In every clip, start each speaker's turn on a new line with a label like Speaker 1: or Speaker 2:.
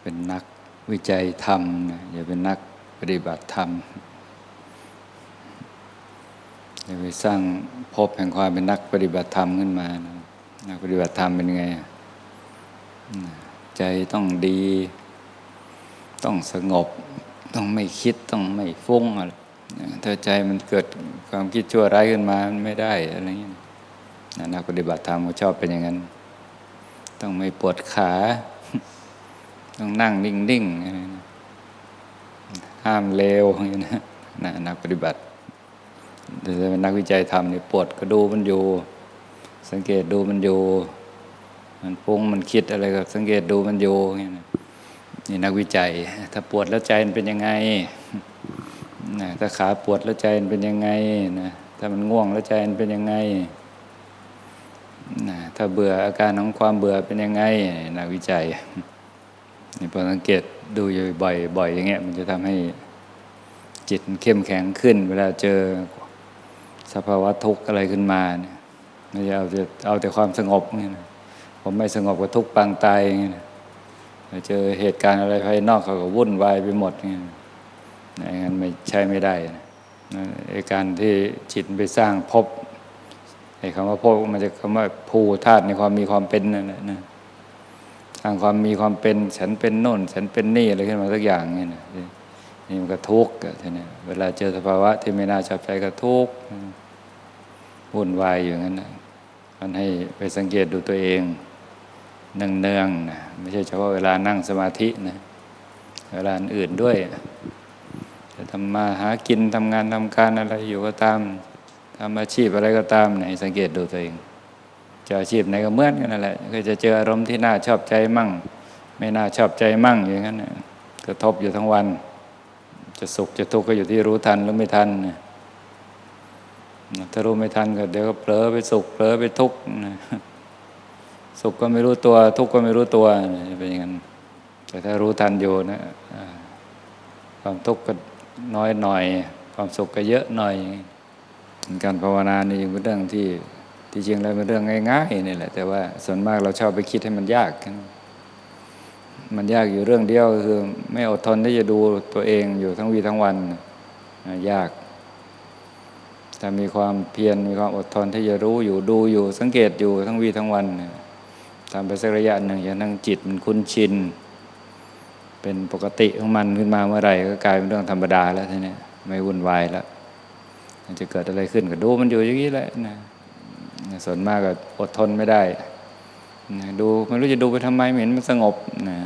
Speaker 1: เป็นนักวิจัยธรรมอย่าเป็นนักปฏิบัติธรรมอย่าไปสร้างภพแห่งความเป็นนักปฏิบัติธรรมขึ้นมานะนักปฏิบัติธรรมเป็นไง ใจต้องดี ต้องสงบ ต้องไม่คิดต้องไม่ฟุ้งอะไรถ้าใจมันเกิดความคิดชั่วร้ายขึ้นมามันไม่ได้อะไรเงี้ยนะนักปฏิบัติธรรมเขาชอบเป็นอย่างนั้น ต้องไม่ปวดขา ต้องนั่งนิ่งๆ ห้ามเลวอย่างนี้นะนักปฏิบัติแต่ถ้าเป็นนักวิจัยทำเนี่ยปวดก็ดูมันอยู่ สังเกตดูมันอยู่ มันฟุ้งมันคิดอะไรก็สังเกตดูมันอยู่อย่างนี้นะนี่นักวิจัย ถ้าปวดแล้วใจมันเป็นยังไงนะถ้าขาปวดแล้วใจมันเป็นยังไงนะถ้ามันง่วงแล้วใจมันเป็นยังไงนะถ้าเบื่ออาการของความเบื่อเป็นยังไงนักวิจัย นี่พอสังเกตดูอยู่บ่อยบ่อย่างเงี้ยมันจะทำให้จิตเข้มแข็งขึ้น เวลาเจอสภาวะทุกข์อะไรขึ้นมาเนี่ยไม่ใช่เอาแต่เอาแต่ความสงบเนี่ยนะผมไม่สงบก็ทุกข์ปางตายอย่างเงี้ยนะเจอเหตุการณ์อะไรภายนอกเขาก็วุ่นวายไปหมดเงี้ยนะอย่างนั้นไม่ใช่ไม่ได้นะไอ้การที่จิตไปสร้างภพไอ้คำว่าภพมันจะคำว่าภูธาตุในความมีความเป็นนั่นแหละนะ สร้างความมีความเป็น ฉันเป็นโน่น ฉันเป็นนี่อะไรขึ้นมาสักอย่างนี่นะนี่มันก็ทุกข์ทีนี้เวลาเจอสภาวะที่ไม่น่าชอบใจก็ทุกข์วุ่นวายอยู่งั้นนะมันให้ไปสังเกตดูตัวเองเนืองๆนะไม่ใช่เฉพาะเวลานั่งสมาธินะเวลาอื่นด้วยจะทำมาหากินทำงานทำการอะไรอยู่ก็ตามทำอาชีพอะไรก็ตามไหนสังเกตดูตัวเอง จะอาชีพไหนก็เหมือนกันนั่นแหละก็จะเจออารมณ์ที่น่าชอบใจมั่ง ไม่น่าชอบใจมั่งอย่างนั้นกระทบอยู่ทั้งวัน จะสุขจะทุกข์ก็อยู่ที่รู้ทันหรือไม่ทันนะถ้ารู้ไม่ทันก็เดี๋ยวก็เผลอไปสุขเผลอไปทุกข์นะสุขก็ไม่รู้ตัว ทุกข์ก็ไม่รู้ตัวนะเป็นอย่างนั้นแต่ถ้ารู้ทันอยู่นะความทุกข์ก็น้อยหน่อย ความสุขก็เยอะหน่อย การภาวนานี่เป็นเรื่องที่ ที่จริงแล้วเป็นเรื่องง่ายๆนี่แหละ แต่ว่าส่วนมากเราชอบไปคิดให้มันยากกันมันยากอยู่เรื่องเดียวคือ ไม่อดทนที่จะดูตัวเองอยู่ทั้งวีทั้งวันยากถ้ามีความเพียรมีความอดทนที่จะรู้อยู่ดูอยู่ สังเกตอยู่ทั้งวีทั้งวันทำไปสักระยะหนึ่งอย่างนั่งจิตมันคุ้นชิน เป็นปกติของมันขึ้นมาเมื่อไหร่ก็กลายเป็นเรื่องธรรมดาแล้วทีนี้ไม่วุ่นวายแล้วจะเกิดอะไรขึ้นก็ดูมันอยู่อย่างนี้แหละนะ ส่วนมากก็อดทนไม่ได้ดูไม่รู้จะดูไปทำไมเห็นมันสงบนะ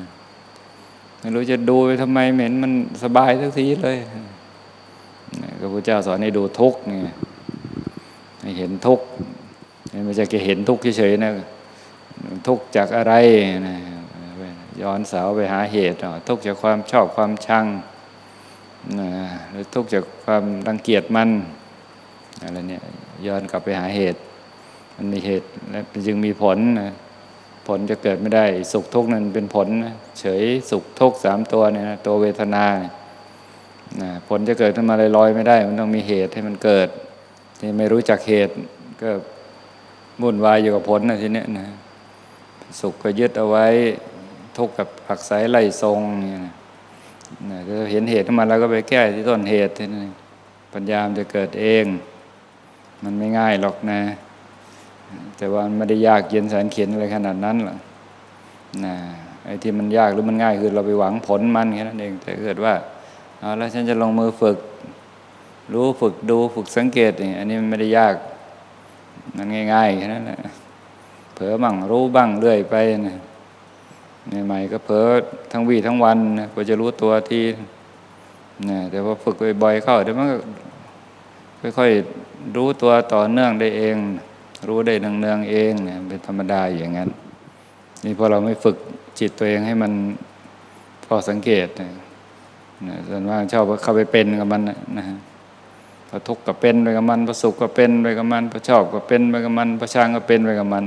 Speaker 1: ไม่รู้จะดูไปทำไมเห็นมันสบายสักทีเลยนะก็พระเจ้าสอนให้ดูทุกนี่ให้เห็นทุกไม่ใช่แค่เห็นทุกเฉยๆนะทุกจากอะไรนะย้อนเสาไปหาเหตุทุกจากความชอบความชังนะหรือทุกจากความรังเกียจมันอะไรเนี่ยย้อนกลับไปหาเหตุ มันมีเหตุและจึงมีผลนะผลจะเกิดไม่ได้สุขทุกข์นั้นเป็นผลนะเฉยสุขทุกข์สามตัวเนี่ยนะตัวเวทนานะผลจะเกิดขึ้นมาลอยๆไม่ได้ มันต้องมีเหตุให้มันเกิดที่ไม่รู้จักเหตุก็วุ่นวายอยู่กับผลนะทีเนี้ยนะสุขก็ยึดเอาไว้ทุกข์กับผักใสไล่ทรงเนี่ยนะเห็นเหตุขึ้นมาแล้วก็ไปแก้ที่ต้นเหตุทีนี้ปัญญามจะเกิดเอง มันไม่ง่ายหรอกนะ แต่ว่ามันไม่ได้ยากเย็นแสนเขียนอะไรขนาดนั้นหรอกนะไอ้ที่มันยากหรือมันง่ายคือเราไปหวังผลมันแค่นั้นเองแต่เกิดว่าเอาแล้วฉันจะลงมือฝึก รู้ฝึกดูฝึกสังเกตอันนี้มันไม่ได้ยากมันง่ายๆแค่นั้นแหละเผลอบ้างรู้บ้างเรื่อยไปนะใหม่ๆก็เผลอทั้งวี่ทั้งวันนะกว่าจะรู้ตัวทีนะแต่ว่าฝึกบ่อยๆเข้าเดี๋ยวมันก็ค่อยๆรู้ตัวต่อเนื่องได้เอง รู้ได้เนืองๆเองเนี่ยเป็นธรรมดาอย่างนั้น นี่พอเราไม่ฝึกจิตตัวเองให้มันพอสังเกตนะส่วนมากชอบเข้าไปเป็นกับมันนะฮะพอทุกข์ก็เป็นไปกับมันพอสุขก็เป็นไปกับมันพอชอบก็เป็นไปกับมันพอช่างก็เป็นไปกับมัน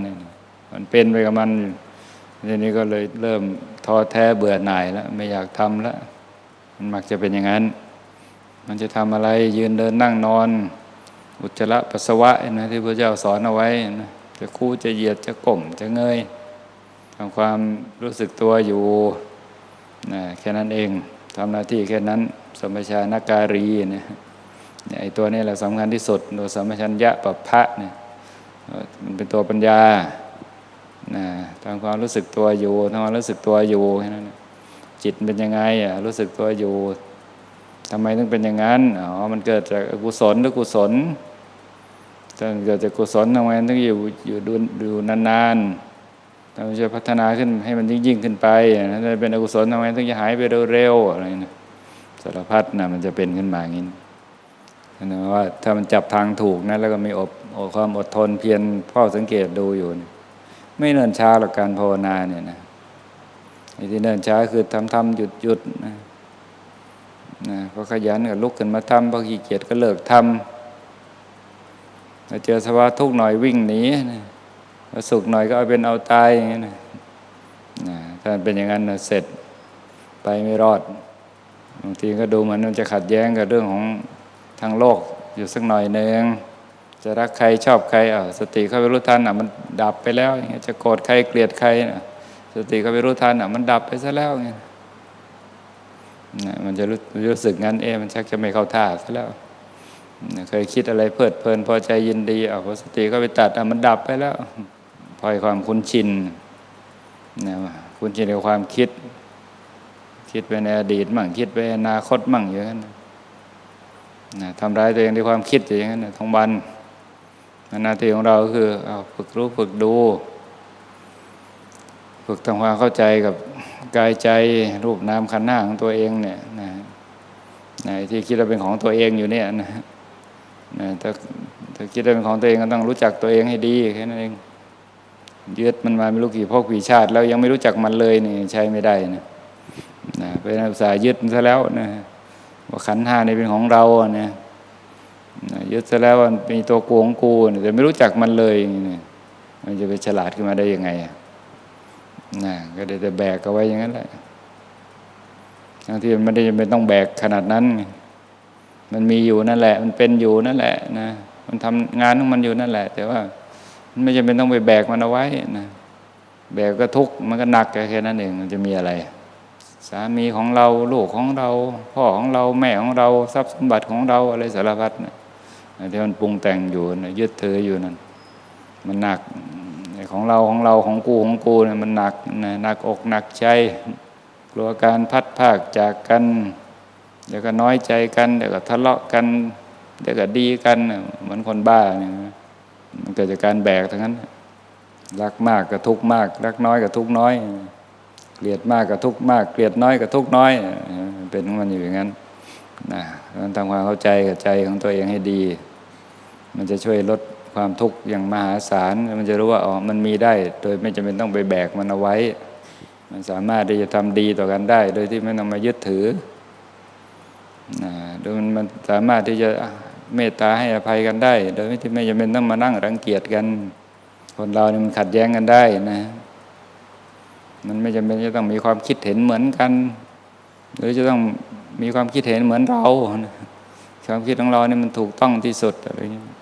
Speaker 1: มันเป็นไปกับมันทีนี้ก็เลยเริ่มท้อแท้เบื่อหน่ายแล้วไม่อยากทำแล้วมันมักจะเป็นอย่างนั้น มันจะทำอะไรยืนเดินนั่งนอน อุจจาระปัสสาวะนะที่พระเจ้าสอนเอาไว้นะจะคู่จะเหยียดจะก้มจะเงยทำความรู้สึกตัวอยู่นะแค่นั้นเองทำหน้าที่แค่นั้นสมปชานการีนะเนี่ยไอตัวนี้แหละสำคัญที่สุดตัวสมปชัญญะปัปพะเนี่ยมันเป็นตัวปัญญานะทำความรู้สึกตัวอยู่ทำความรู้สึกตัวอยู่แค่นั้นจิตเป็นยังไงอะรู้สึกตัวอยู่ ทำไมต้องเป็นอย่างนั้น อ๋อ มันเกิดจากอกุศลหรือกุศลถ้าเกิดจากกุศลทำไมต้องอยู่อยู่ดูดูนานๆเราจะพัฒนาขึ้นให้มันยิ่งยิ่งขึ้นไปถ้าเป็นอกุศลทำไมต้องจะหายไปเร็วๆอะไรนะสารพัดนะมันจะเป็นขึ้นมาอย่างนี้นะว่าถ้ามันจับทางถูกนะแล้วก็มีอบอความอดทนเพียรเฝ้าสังเกตดูอยู่นะไม่เนิ่นช้าหรอกการภาวนาเนี่ยนะไอ้ที่เนิ่นช้าคือทำทำหยุดหยุดนะ นะพอขยันก็ลุกขึ้นมาทำพอขี้เกียจก็เลิกทำพอเจอสภาวะทุกข์หน่อยวิ่งหนีนะพอสุขหน่อยก็เอาเป็นเอาตายอย่างนี้นะนะถ้าเป็นอย่างนั้นนะเสร็จไปไม่รอดบางทีก็ดูเหมือนมันจะขัดแย้งกับเรื่องของทางโลกอยู่สักหน่อยหนึ่งจะรักใครชอบใครอะสติเข้าไปรู้ทันอะมันดับไปแล้วอย่างเงี้ยจะโกรธใครเกลียดใครนะสติเข้าไปรู้ทันอะมันดับไปซะแล้วเงี้ย มันจะรู้รู้สึกงั้นเอ๊มันชักจะไม่เข้าท่าซะแล้วเคยคิดอะไรเพลิดเพลินพอใจยินดีเอะพอสติก็ไปตัดอมันดับไปแล้วพอยความคุ้นชินนะคุ้นชินกับความคิด คิดไปในอดีตมั่งคิดไปในอนาคตมั่งอย่างนั้นนะทำร้ายตัวเองด้วยความคิดอย่างนั้นทั้งวันหน้าที่ของเราก็คือเอาฝึกรู้ฝึกดู ฝึกทำความเข้าใจกับกายใจรูปนามขันธ์หน้าของตัวเองเนี่ยนะนะที่คิดว่าเป็นของตัวเองอยู่เนี่ยนะนะถ้าถ้าคิดว่าเป็นของตัวเองก็ต้องรู้จักตัวเองให้ดีแค่นั้นเองยึดมันมาไม่รู้กี่พวกกี่ชาติ แล้วยังไม่รู้จักมันเลยนี่ใช้ไม่ได้นะนะเป็นอุตสายึดซะแล้วนะว่าขันธ์ห้านี่เป็นของเราอะนะนะยึดซะแล้วว่ามีตัวกูของกูเนี่ยแต่ไม่รู้จักมันเลยนี่มันจะไปฉลาดขึ้นมาได้ยังไงอะ นะก็ได้แต่แบกเอาไว้อย่างนั้นแหละบางทีมันไม่ได้จำเป็นต้องแบกขนาดนั้น มันมีอยู่นั่นแหละ มันเป็นอยู่นั่นแหละนะมันทำงานของมันอยู่นั่นแหละ แต่ว่ามันไม่จำเป็นต้องไปแบกมันเอาไว้นะแบกก็ทุกมันก็หนักแค่นั้นเองมันจะมีอะไร สามีของเราลูกของเรา พ่อของเราแม่ของเราทรัพย์สมบัติของเราอะไรสารพัดนะที่มันปรุงแต่งอยู่นะยึดถืออยู่นั่นมันหนัก ของเราของเราของกูของกูเนี่ยมันหนักนะหนักอกหนักใจ กลัวการพัดภาคจากกัน เดี๋ยวก็น้อยใจกัน เดี๋ยวก็ทะเลาะกัน เดี๋ยวก็ดีกันเหมือนคนบ้าเนี่ยมันเกิดจากการแบกทั้งนั้น รักมากกับทุกมาก รักน้อยกับทุกน้อย เกลียดมากกับทุกมาก เกลียดน้อยกับทุกน้อย เป็นของมันอยู่อย่างนั้นนะมันทำความเข้าใจกับใจของตัวเองให้ดี มันจะช่วยลด ความทุกข์อย่างมหาศาล มันจะรู้ว่าอ๋อมันมีได้ โดยไม่จำเป็นต้องไปแบกมันเอาไว้ มันสามารถที่จะทำดีต่อกันได้ โดยที่ไม่ต้องมายึดถือนะโดยมันสามารถที่จะเมตตาให้อภัยกันได้ โดยที่ไม่จำเป็นต้องมานั่งรังเกียจกัน คนเราเนี่ยมันขัดแย้งกันได้นะ มันไม่จำเป็นจะต้องมีความคิดเห็นเหมือนกัน หรือจะต้องมีความคิดเห็นเหมือนเรา ความคิดของเราเนี่ยมันถูกต้องที่สุดอะไรอย่างนี้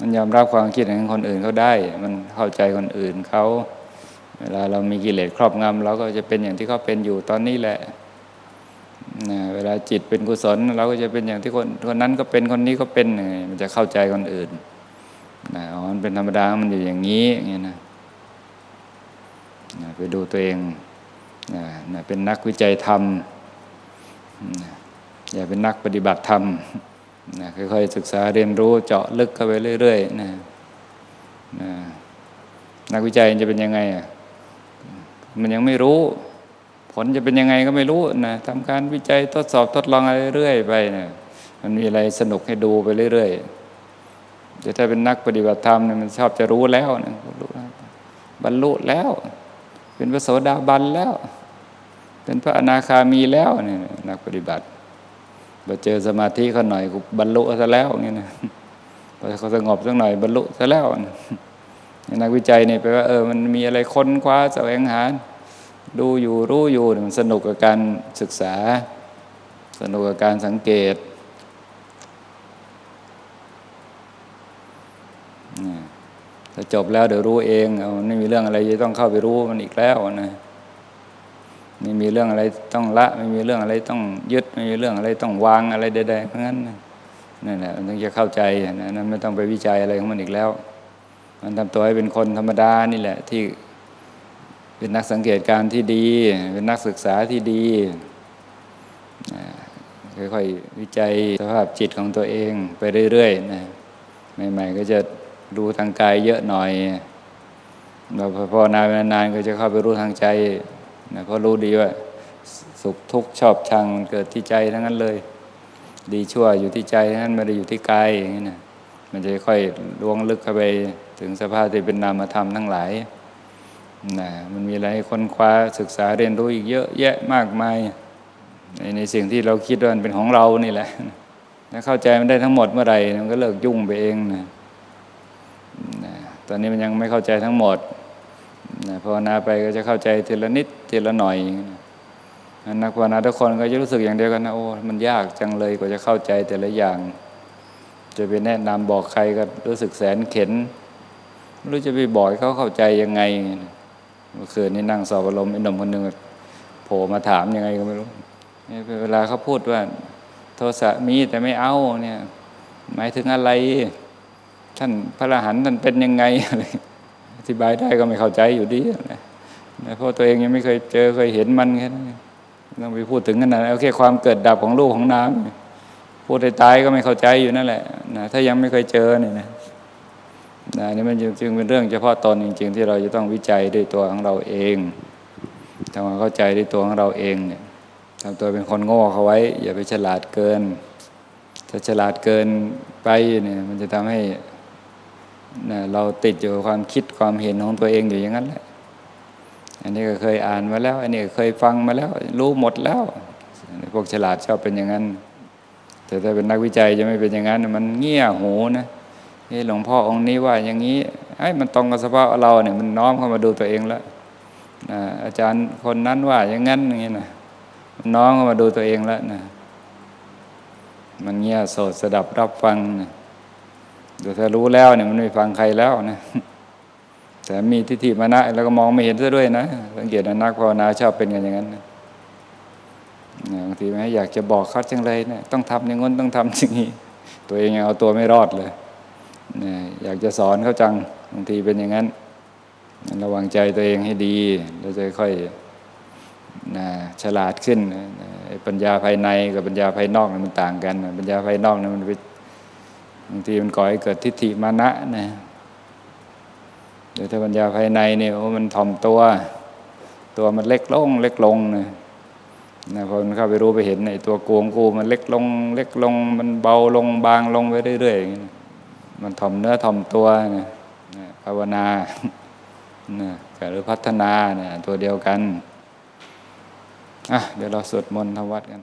Speaker 1: มันยอมรับความคิดของคนอื่นเขาได้ มันเข้าใจคนอื่นเขาเวลาเรามีกิเลสครอบงำเราก็จะเป็นอย่างที่เขาเป็นอยู่ตอนนี้แหละนะเวลาจิตเป็นกุศล เราก็จะเป็นอย่างที่คนคนนั้นก็เป็นคนนี้ก็เป็นมันจะเข้าใจคนอื่นนะอ๋อมันเป็นธรรมดามันอยู่อย่างนี้อย่างนี้นะนะไปดูตัวเองนะนะเป็นนักวิจัยธรรมนะอย่าเป็นนักปฏิบัติธรรม นะค่อยๆศึกษาเรียนรู้เจาะลึกเข้าไปเรื่อยๆนะนะนักวิจัยจะเป็นยังไงอะมันยังไม่รู้ ผลจะเป็นยังไงก็ไม่รู้นะทำการวิจัยทดสอบทดลองอะไรเรื่อยไปนะมันมีอะไรสนุกให้ดูไปเรื่อยๆแต่ถ้าเป็นนักปฏิบัติธรรมเนี่ยมันชอบจะรู้แล้วนะรู้บรรลุแล้ว เป็นพระโสดาบันแล้ว เป็นพระอนาคามีแล้วเนี่ยนักปฏิบัติ พอเจอสมาธิเขาหน่อยกูบรรลุซะแล้วอย่างนี้นะพอเขาสงบสักหน่อยบรรลุซะแล้วนักวิจัยเนี่ยแปลว่าเออมันมีอะไรค้นคว้าแสวงหา ดูอยู่รู้อยู่มันสนุกกับการศึกษา สนุกกับการสังเกตถ้าจบแล้วเดี๋ยวรู้เองเอาไม่มีเรื่องอะไรจะต้องเข้าไปรู้มันอีกแล้วนะ ไม่มีเรื่องอะไรต้องละ ไม่มีเรื่องอะไรต้องยึด ไม่มีเรื่องอะไรต้องวางอะไรใดๆเพราะงั้นนั่นแหละมันถึงจะเข้าใจนะนั้นไม่ต้องไปวิจัยอะไรของมันอีกแล้ว มันทำตัวให้เป็นคนธรรมดานี่แหละที่เป็นนักสังเกตการณ์ที่ดี เป็นนักศึกษาที่ดีค่อยๆวิจัยสภาพจิตของตัวเองไปเรื่อยๆนะใหม่ ๆ ก็จะดูทางกายเยอะหน่อยเราพอนานๆก็จะเข้าไปรู้ทางใจ นะเพราะรู้ดีว่าสุขทุกข์ชอบชังมันเกิดที่ใจทั้งนั้นเลย ดีชั่วอยู่ที่ใจทั้งนั้นไม่ได้อยู่ที่กายอย่างนี้นะมันจะค่อยล่วงลึกเข้าไปถึงสภาพที่เป็นนามธรรมทั้งหลายนะมันมีอะไรให้ค้นคว้าศึกษาเรียนรู้อีกเยอะแยะมากมาย ในในสิ่งที่เราคิดว่ามันเป็นของเรานี่แหละถ้าเข้าใจมันได้ทั้งหมดเมื่อไหร่มันก็เลิกยุ่งไปเองนะนะตอนนี้มันยังไม่เข้าใจทั้งหมด นะภาวนาไปก็จะเข้าใจทีละนิดทีละหน่อยนักภาวนาทุกคนก็จะรู้สึกอย่างเดียวกันนะโอ้ มันยากจังเลยกว่าจะเข้าใจแต่ละอย่าง จะไปแนะนำบอกใครก็รู้สึกแสนเข็นไม่รู้จะไปบอกเขาเข้าใจยังไงเมื่อคืนนี้นั่งสอบอารมณ์ไอ้หนุ่มคนหนึ่งโผล่มาถามยังไงก็ไม่รู้เวลาเขาพูดว่า โทสะมีแต่ไม่เอาเนี่ย หมายถึงอะไร ท่านพระอรหันต์ท่านเป็นยังไงอะไร ธิบายได้ก็ไม่เข้าใจอยู่ดีนะเพราะตัวเองยังไม่เคยเจอเคยเห็นมันแค่นั้นต้องไปพูดถึงขนาดนั้นเอาแค่ความเกิดดับของลูกของน้ำพูดตายก็ไม่เข้าใจอยู่นั่นแหละนะถ้ายังไม่เคยเจอเนี่ยนะนะนี่มันจึงเป็นเรื่องเฉพาะตนจริง ๆ ที่เราจะต้องวิจัยด้วยตัวของเราเองทำความเข้าใจด้วยตัวของเราเองเนี่ยทำตัวเป็นคนโง่เขาไว้ อย่าไปฉลาดเกิน ถ้าฉลาดเกินไปเนี่ยมันจะทำให้ นะเราติดอยู่ความคิดความเห็นของตัวเองอยู่อย่างนั้นแหละอันนี้ก็เคยอ่านมาแล้ว อันนี้ก็เคยฟังมาแล้ว รู้หมดแล้วพวกฉลาดชอบเป็นอย่างนั้น แต่ถ้าเป็นนักวิจัยจะไม่เป็นอย่างนั้นมันเงี่ยหูนะนี่หลวงพ่อองค์นี้ว่าอย่างนี้ไอ้มันตรงกับสภาพเราเนี่ยมันน้อมเข้ามาดูตัวเองแล้วนะอาจารย์คนนั้นว่าอย่างนั้นอย่างนี้นะน้องเข้ามาดูตัวเองแล้วนะมันเงียโสดสดับรับฟังนะ แต่ถ้ารู้แล้วเนี่ยมันไม่ฟังใครแล้วนะแต่มีทิฏฐิมานะแล้วก็มองไม่เห็นซะด้วยนะสังเกตนะนักภาวนาชอบเป็นกันอย่างนั้นนะบางทีไม่อยากจะบอกเขาจังเลยนะต้องทำอย่างง้นต้องทำอย่างนี้ ตัวเองยังเอาตัวไม่รอดเลยนะอยากจะสอนเขาจังบางทีเป็นอย่างนั้น ระวังใจตัวเองให้ดีแล้วจะค่อยนะฉลาดขึ้นนะปัญญาภายในกับปัญญาภายนอกมันต่างกัน ปัญญาภายนอกนะมันไป บางทีมันก่อให้เกิดทิฏฐิมานะนะเดี๋ยวถ้าปัญญาภายในเนี่ยโอ้มันถ่อมตัว ตัวมันเล็กลง เล็กลงนะนะพอมันเข้าไปรู้ไปเห็นในตัวกวงกูมันเล็กลง เล็กลง มันเบาลงบางลงไปเรื่อยๆมันถ่อมเนื้อถ่อมตัวนะภาวนานะหรือพัฒนาเนี่ยตัวเดียวกันอะเดี๋ยวเราสวดมนต์ทวัดกัน